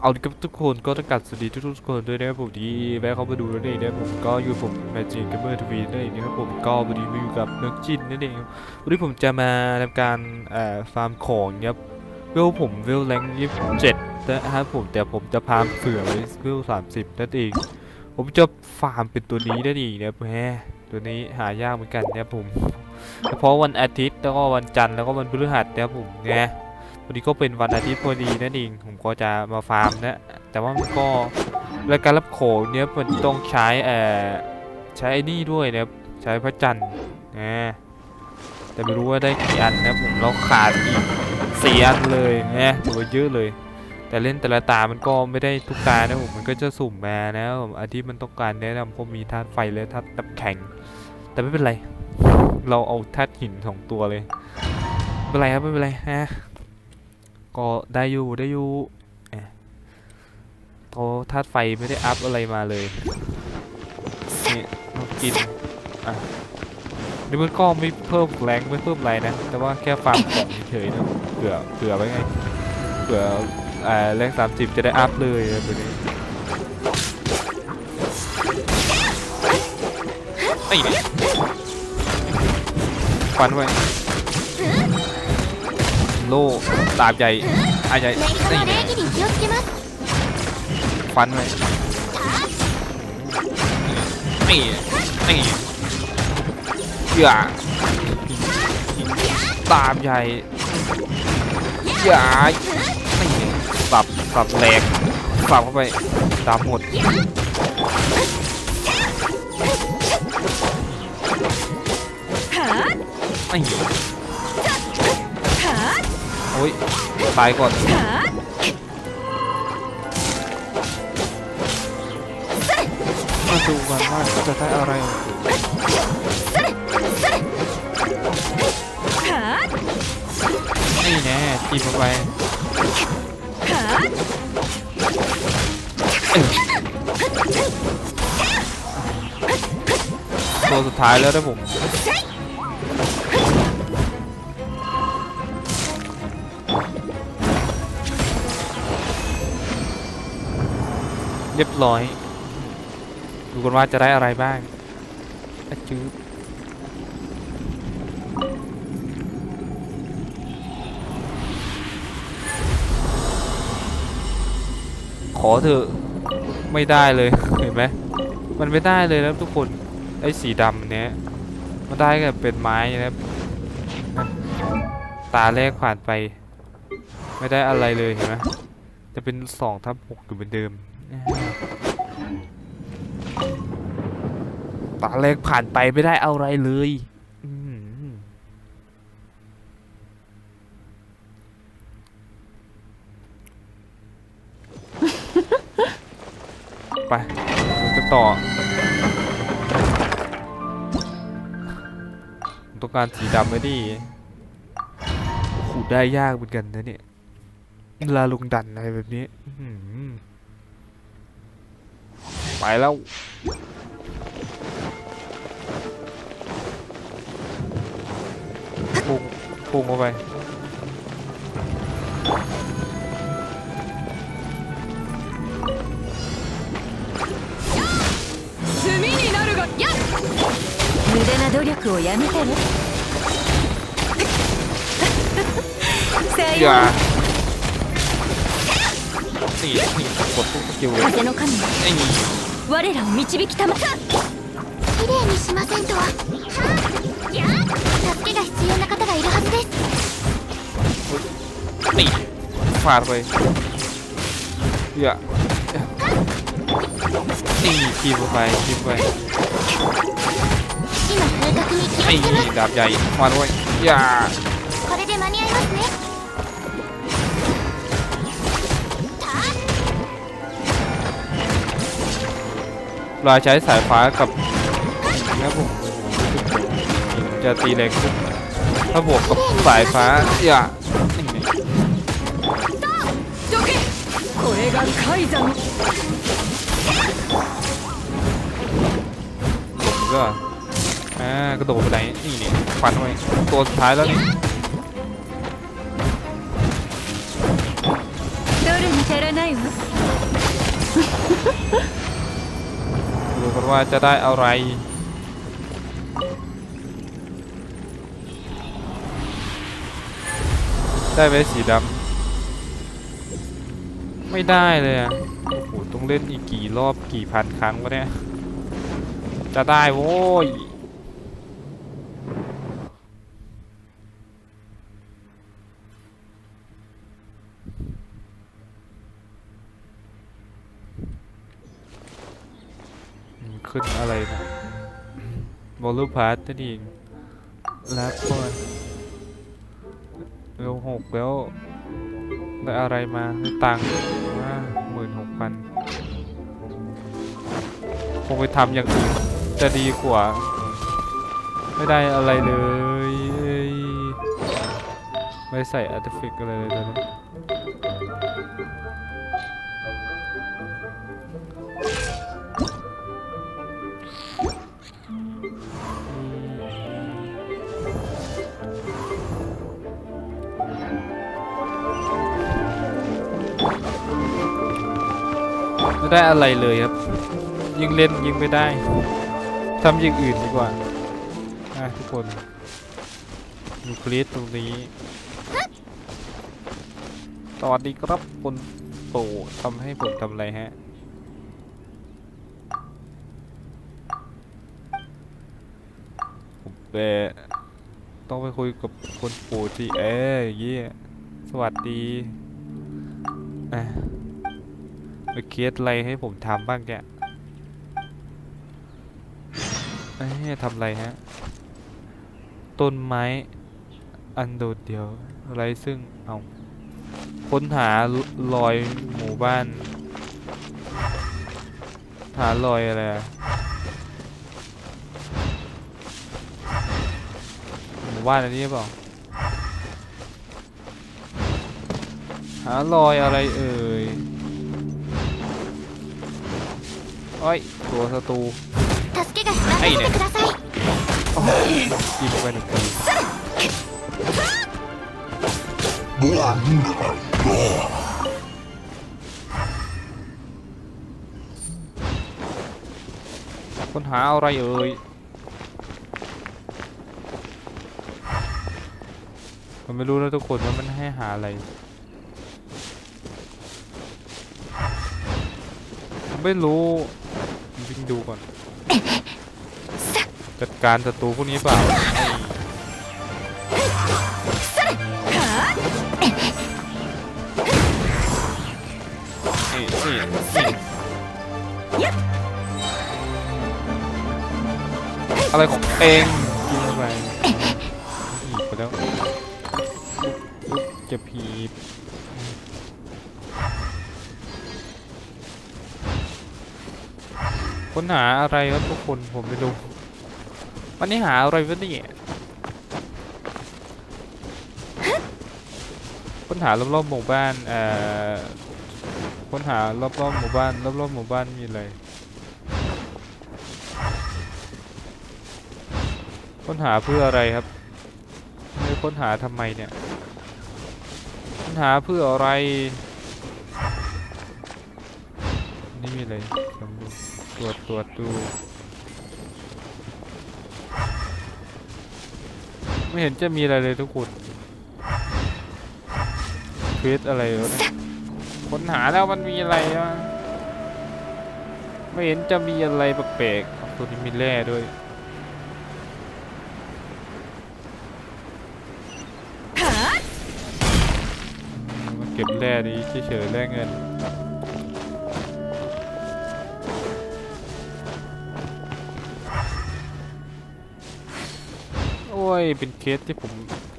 เอากับทุกคนก็ต้องกลับสวัสดีทุกๆคนด้วยนะครับผมที่แวะเข้ามาดูนั่นเองนะครับผมก็อยู่ผมแมจิกเกมเมอร์ทวีนั่นเองนะครับผมก็วันนี้มาอยู่กับน้องจินนั่นเองวันนี้ผมจะมาทำการเอ่อฟาร์มของครับเวลผมเวลแรงยี่สิบเจ็ดนะครับผมแต่ผมจะพามเผื่อไว้เวลสามสิบนั่นเองผมจะฟาร์มเป็นตัวนี้นั่นเองนะครับแหมตัวนี้หายากเหมือนกันนะครับผมเฉพาะวันอาทิตย์แล้วก็วันจันทร์แล้วก็วันพฤหัสนะครับผมไง วันนี้ก็เป็นวันอาทิตย์พอดีนั่นเอง ผมก็จะมาฟาร์มนะ แต่ว่ามันก็รายการรับโขงเนี้ยมันต้องใช้เอ่อใช้ไอ้นี่ด้วยนะใช้พระจันทร์นะแต่ไม่รู้ว่าได้กี่อันนะผมเราขาดอีกสี่อันเลยนะถือว่าเยอะเลย แต่เล่นแต่ละตามันก็ไม่ได้ทุกตานะผมมันก็จะสุ่มมานะผมอาทิตย์มันต้องการแนะนำก็มีธาตุไฟและธาตุน้ำแข็ง แต่ไม่เป็นไร เราเอาธาตุหินสองตัวเลยไม่เป็นไรครับไม่เป็นไรฮะ ก็ได้อยู่ได้อยู่แอะโตธาตุไฟไม่ได้อัพอะไรมาเลย นี่ต้องกิน อะนี่มันก็ไม่เพิ่มแรงไม่เพิ่มอะไรนะ แต่ว่าแค่ฟาร์มของเฉยๆนะเผื่อเผื่อไว้ไงเผื่ออ่าแรงสามสิบจะได้อัพเลยอะไรแบบนี้ไอ้นี่ฟันไว้ โล่ตามใจอาใจนี่ฟันไว้นี่นี่เหี้ยตาบใหญ่เหี้ยนี่สับสับแหลกสับเข้าไปตาบหมดไอ่ อ้ยตายก่อนมาดูกันว่าจะได้อะไรนี่แน่ทีมลงไปตัวสุดท้ายแล้วนะผม ร้อย ดูกันว่าจะได้อะไรบ้างอจืบขอเถอะไม่ได้เลย เห็นไหมมันไม่ได้เลยนะทุกคน ไอ้สีดำเนี้ยมันได้แค่เป็นไม้นะครับตาแรกผ่านไป ไม่ได้อะไรเลยเห็นไหมจะเป็นสองทับหกอยู่เหมือนเดิม ตาแรกผ่านไปไม่ได้เอาอะไรเลยไปเราจะต่อ ต้องการสีดำไว้ดิขูดได้ยากเหมือนกันนะเนี่ยเวลาลงดันอะไรแบบนี้ ไปแล้ว พุ่งพุ่งเข้าไป 炭になるがやっ無駄な努力をやめてねさ อ よ ย่า う นี่นี่กดทุกสกิลเลย 風の神よ ไอ้นี่ 我らを導きたまきれいにしませんとは。はや助けが必要な方がいるはずです。はいファーウイいや Ih, que vai, que vai. Ai, dá pra これで間に合いますね。 ลอยใช้สายฟ้ากับนะผมจะตีแรงขึ้นถ้าบวกกับสายฟ้าอย่าก็อ่ากระโดดไปไหนนี่นี่ควันไว้ตัวสุดท้ายแล้วนี่ ว่าจะได้อะไร ได้ไหมสีดำไม่ได้เลยอะโอ้โหต้องเล่นอีกกี่รอบกี่พันครั้งวะเนี่ย จะได้โว้ย ขึ้นอะไรนะบอลลูพาร์ตนั่นเองลักก่อนเร็วหกแล้วได้อะไรมาได้ตังค์ว่าหมื่นหกพันคงไปทำอย่างอื่นจะดีกว่า ไม่ได้อะไรเลยเอ้ยไม่ใส่อาร์ติฟิกอะไรเลยตอนนี้ ได้อะไรเลยครับ ยิงเล่นยิงไม่ได้ทำอย่างอื่นดีกว่าอะทุกคนนูคลีสตรงนี้ตอนนี้ครับคนโตทำให้ผมทำอะไรฮะผมเออต้องไปคุยกับคนปู่ที่เอ้ยอย่างเงี้ยสวัสดีอะ ไปเคสอะไรให้ผมทำบ้างแกเอ้ยทำอะไรฮะ ต้นไม้ อันโดดเดียวไรซึ่ง เอา ค้นหารอยหมู่บ้าน หารอยอะไรอะหมู่บ้านอันนี้เปล่าหารอยอะไรเอ่ย เอ้ยตัวศัตรูไอ้เนี่ยยิงไปหนึ่งทีค้นหาอะไรเอ่ยผมไม่รู้นะทุกคนว่ามันให้หาอะไรไม่รู้ ดูก่อน จัดการศัตรูพวกนี้เปล่านี่นี่นี่อะไรของเองกินเข้าไปหีบไปแล้วเก็บ ค้นหาอะไรครับทุกคนผมไม่รู้วันนี้หาอะไรวะเนี่ยค้นหารอบๆหมู่บ้านเอ่อค้นหารอบๆหมู่บ้านรอบๆหมู่บ้านมีอะไรค้นหาเพื่ออะไรครับไม่ค้นหาทำไมเนี่ยค้นหาเพื่ออะไรนี่มีอะไร รวจตรวจตรวจดู ไม่เห็นจะมีอะไรเลยทุกคนเควสอะไรวะเนี่ยค้นหาแล้วมันมีอะไรวะไม่เห็นจะมีอะไรแปลกๆอ้าวตัวนี้มีแร่ด้วยมาเก็บแร่ดีเฉยๆแร่เงิน ย เป็นเคสที่ผม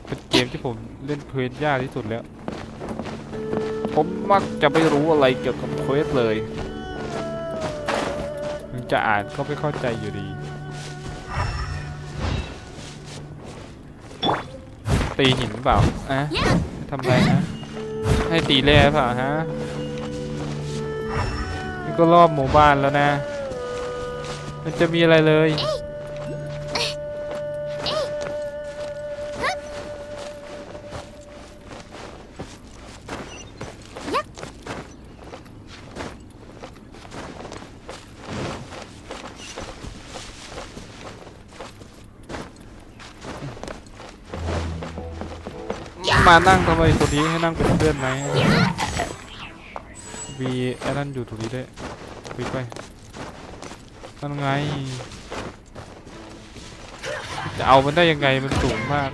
เป็นเกมที่ผมเล่นเพลินยากที่สุดแล้ว ผมมักจะไม่รู้อะไรเกี่ยวกับเคสเลย มันจะอ่านก็ไม่เข้าใจอยู่ดี ตีหินเปล่าอะทำไรนะ ให้ตีแร่เปล่าฮะนี่ก็รอบหมู่บ้านแล้วนะ มันจะมีอะไรเลย มานั่งทำไมตัวนี้ให้นั่งเป็นเพื่อนไหมวีไอ้นั่นอยู่ตรงนี้ด้วยปิดไปนั่นไง จะเอามันได้ยังไงมันสูงมาก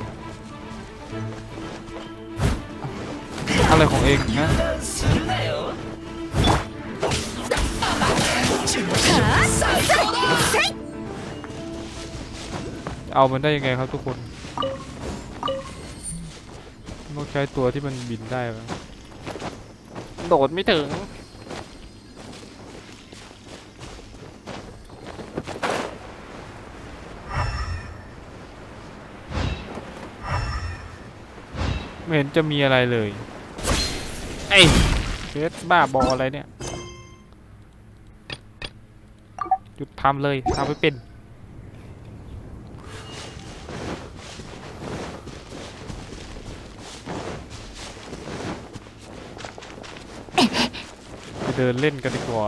อะไรของเองนะเอามันได้ยังไงครับทุกคน ต้องใช้ตัวที่มันบินได้ไหมโดดไม่ถึง ไม่เห็นจะมีอะไรเลยไอ้เฟสบ้าบออะไรเนี่ย หยุดทำเลยทำไม่เป็น เดินเล่นกันดีกว่า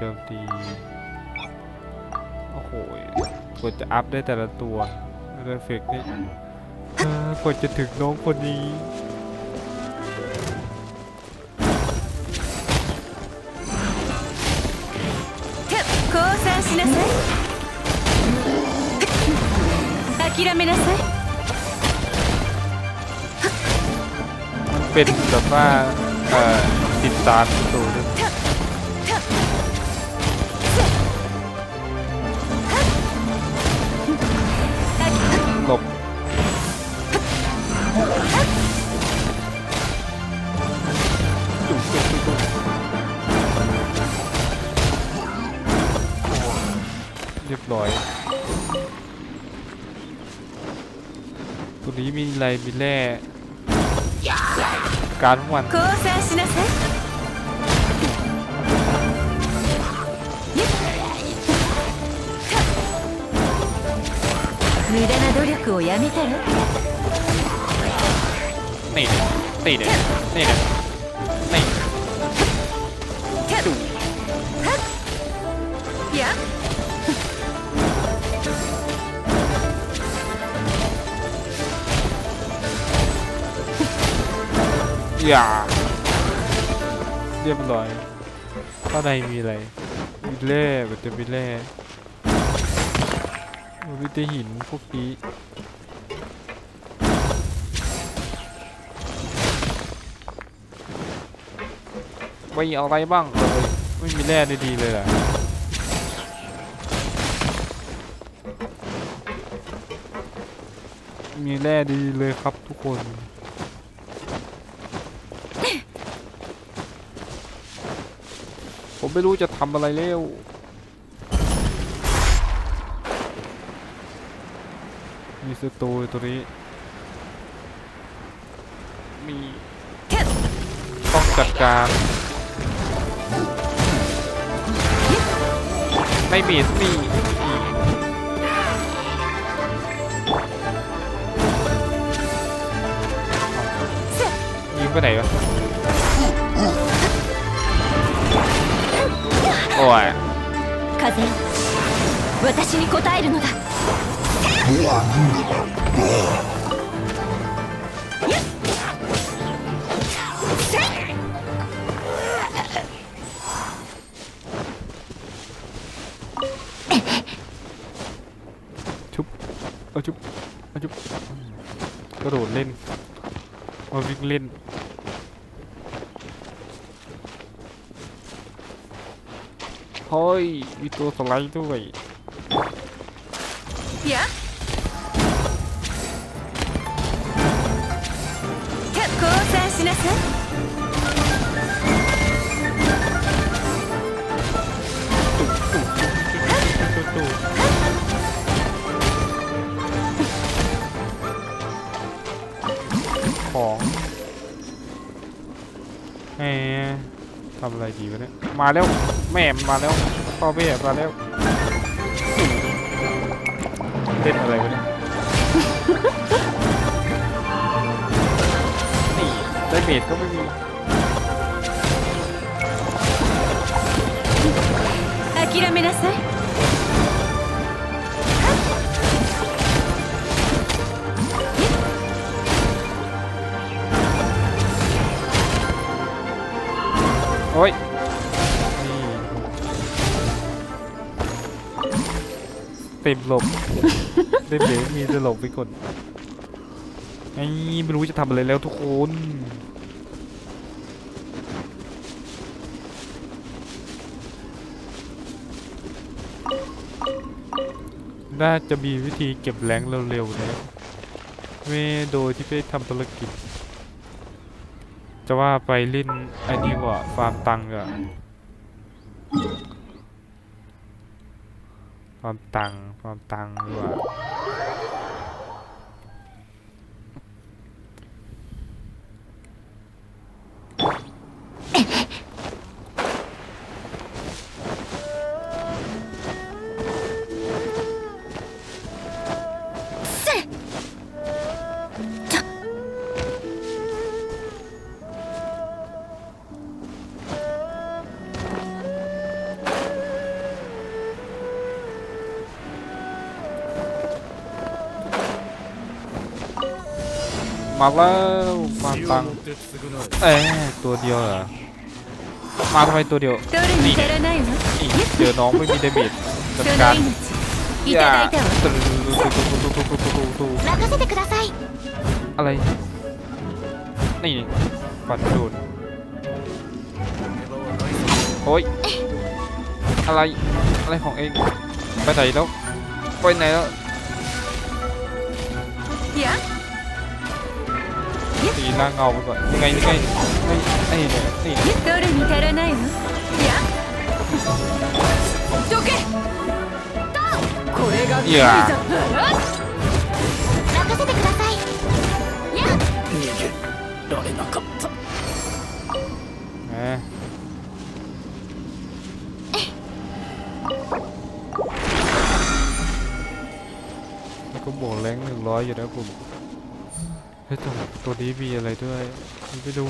โจมตี โอ้โหกว่าจะอัพได้แต่ละตัวเรฟเฟกนี่เออกว่าจะถึงน้องคนนี้ 降参しなさい諦めなさい มันเป็นแบบว่า เอ่อ ติดตามตัวด้วย ไรมีแร่ การทุกวัน 降参しなさい無駄な努力をやめたら นี่เนี่ยนี่เนี่ย อย่าเรียบร้อยข้างในมีอะไรมีแร่มันจะมีแร่มันมีแต่หินพวกนี้ไม่เอาอะไรบ้างเลยไม่มีแร่ดีๆเลยล่ะมีแร่ดีเลยครับทุกคน ผมไม่รู้จะทำอะไรแล้วมีสตูตัวนี้ มีต้องจัดการ ไม่มีมียิงไปไหนวะ โอ้ย 風私に応えるのだ ชุบเอาชุบเอาชุบกระโดดเล่น มาวิ่งเล่น เฮ้ยมีตัวสไลด์ด้วยいや ดีวะเนี่ย มาแล้ว แม่มันมาแล้วพ่อแม่มาแล้วเล่นอะไรวะเนี่ย นี่ได้เบสก็ไม่มี 諦めなさい โอ้ยนี่เต็มหลบเต็มเบสมีจะหลบไปก่อนไอ้ไม่รู้จะทำอะไรแล้วทุกคนน่าจะมีวิธีเก็บแรงเร็วๆนะไม่โดยที่ไม่ทำธุรกิจ จะว่าไปลิ้นไอ้นี่กว่าฟาร์มตังค์อะฟาร์มตังฟาร์มตังค์ดีกว่า มาแล้วมาตังเอ๊ตัวเดียวเหรอมาทำไมตัวเดียวนี่เจอน้องไม่มีเดเมจจัดการอย่าอะไรนี่ฟันโดนโอ้ยอะไรอะไรของเองไปไหนแล้วไปไหนแล้ว ตีหน้าเงาไปก่อน ยังไงยังไงไอ้ไอ้เนี่ยนี่ どれに足らないのいやどけこれがいや任せてくださいやแหมแล้วก็บวกแรงหนึ่งร้อ ยอยู่นะผมเฮ้ยตัวตัวนี้มีอะไรด้วยไปดู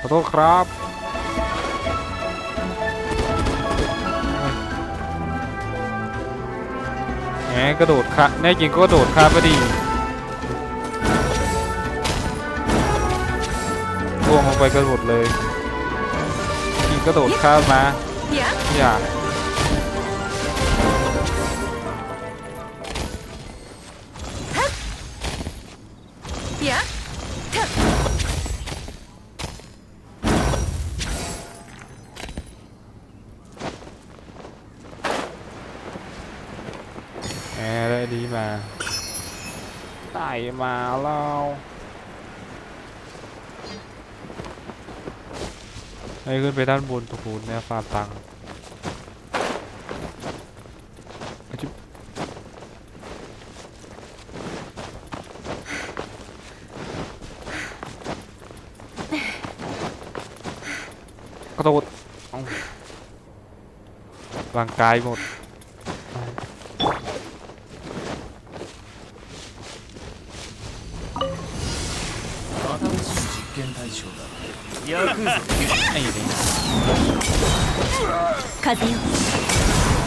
ขอโทษครับแหมกระโดดค่ะแน่จริงก็กระโดดข้าพอดีล่วงลงไปกระโดดเลยจริงกระโดดข้ามมา อย่าいやแหมได้ดีมาไต่มาแล้วให้ขึ้นไปด้านบนตรงนู้นเนี่ยฟาร์มตังค์ โดดเอาร่างกายหมด ไอ้นี่ 風よ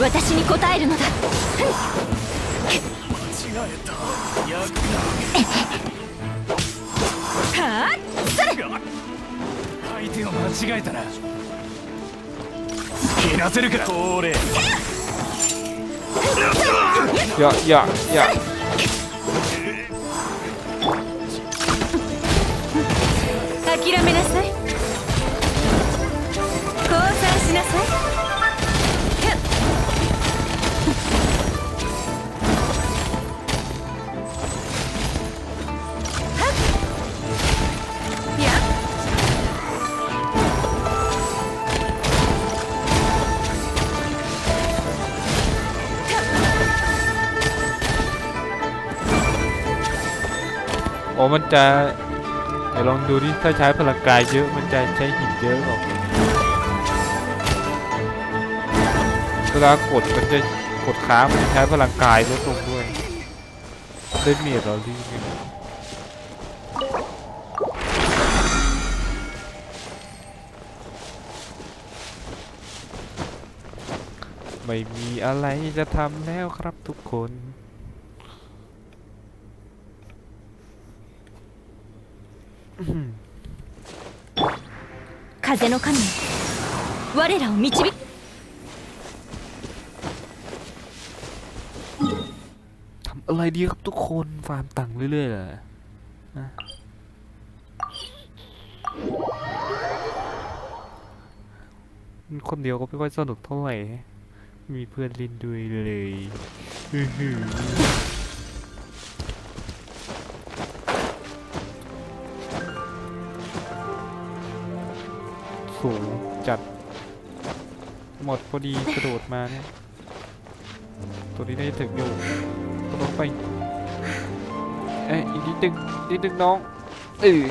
私に答えるのだはあ相手を間違えたら けらせるかいやいやいや。諦めなさい。降参しなさい。 อ๋อมันจะเดี๋ยวลองดูดิถ้าใช้พลังกายเยอะมันจะใช้หินเยอะหรอเวลากดมันจะกดค้างมันจะใช้พลังกายลดลงด้วยเล่นเมียเรอที่นี่ไม่มีอะไรจะทำแล้วครับทุกคน 風の神よ我らを導く ทำอะไรดีครับทุกคนฟาร์มตังค์เรื่อยๆเลยอะคนเดียวก็ไม่ค่อยสนุกเท่าไหร่ฮะมีเพื่อนเลินด้วยเลย สูงจัด หมดพอดีกระโดดมาเนี่ย ตัวนี้ได้ถึงอยู่กระโดดไป เอ้ยอีกนิดนึงนิดนึงน้อง เออ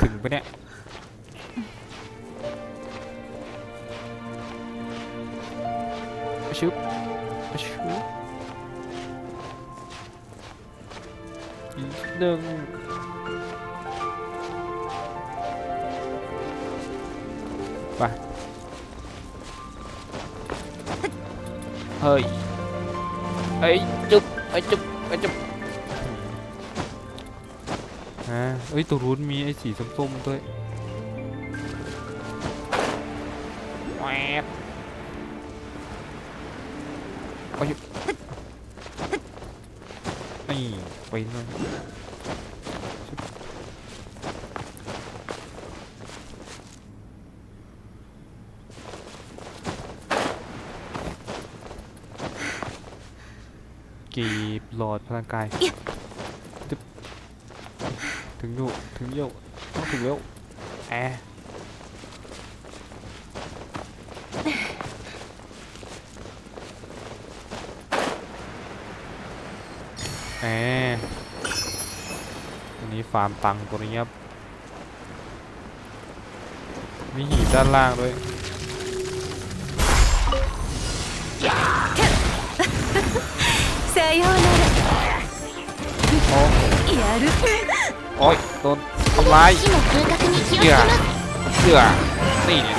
ถึงปะเนี่ยชุบชุบ อีกนิดนึงไปเฮ้ยไอ้ยจุ๊บไอ้ยจุ๊บไอ้ยจุ๊บอ่าเอ้ยตัวรุ้นมีไอ้สีส้มๆด้วยแหวกเอาอยู่นี่ไปหน่อยกีบ หลอดพลังกายจึ๊บถึงอยู่ถึงอยู่ต้องถึงแล้วแอร์แอร์อันนี้ฟาร์มตังค์ตัวนี้ครับมีหีบด้านล่างด้วย さようなら โอ้ やる โอ้ยโดนทำร้าย 火の風格に気をつけ เชื่อ ます เชื่อนี่เนี่ย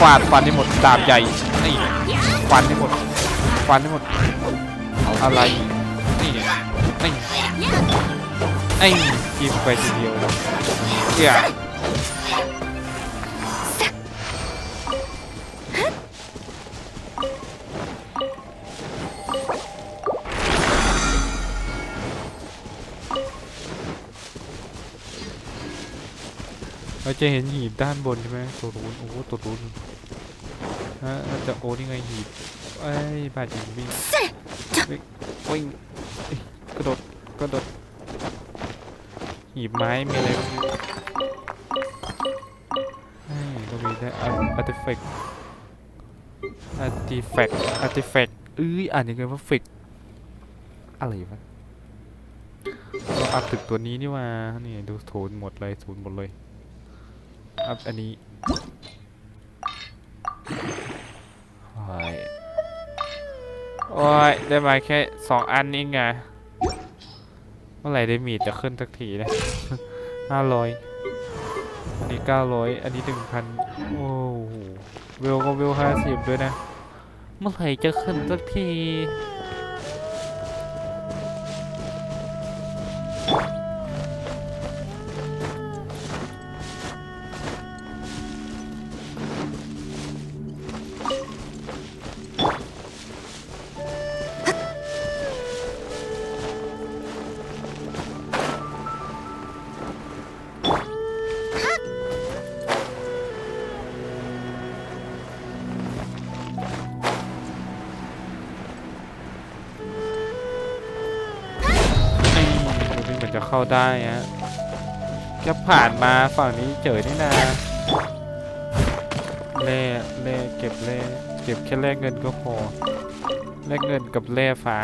ฟาดฟันให้หมดดาบใหญ่ นี่ฟันให้หมด ฟันให้หมด อะไร นี่เนี่ยนี่ ไอ้กินไปทีเดียวเชื่อเราจะเห็นหีบด้านบนใช่ไหมตัวรูนโอ้โหตัวรูนฮะเราจะโอ้นี่ไงหีบไอ้ยบาดจริงวิ่งวิ่งวิ่งเอ้ยกระโดดกระโดด หีบไม้มีอะไรบ้างเนี่ยเฮ้ยก็มีได้อาร์ติแฟกต์อาร์ติแฟกต์อาร์ติแฟกต์เอ้ยอ่านยังไงว่าเฟกอะไรวะเราอัพถึงตัวนี้นี่ว่านี่ดูศูนย์หมดเลยศูนย์หมดเลยอัพอันนี้โอ้ยโอ้ยได้มาแค่สองอันนี่ไง เมื่อไหร่ได้มีดจะขึ้นสักทีนะห้าร้อยอันนี้เก้าร้อยอันนี้หนึ่งพันโอ้โหเวลก็เวลห้าสิบด้วยนะ เมื่อไหร่จะขึ้นสักที เข้าได้ฮะแค่ผ่านมาฝั่งนี้เจอนี่นาเล่เล่เก็บเล่เก็บแค่แลกเงินก็พอแลกเงินกับเล่ฟ้า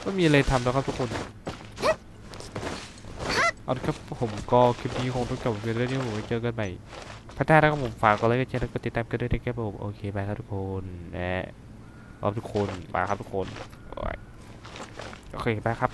ไม่มีอะไรทำแล้วครับทุกคนเอาละครับผมก็คลิปนี้คงต้องจบกันแล้วที่ผมไว้เจอกันใหม่พัฒนาแล้วก็ผมฝากก็เลยก็แชร์ก็ติดตามกันด้วยนะครับผมโอเคบายครับทุกคนและ ขอบทุกคนไปครับทุกคนโอ้ยโอเคไปครับ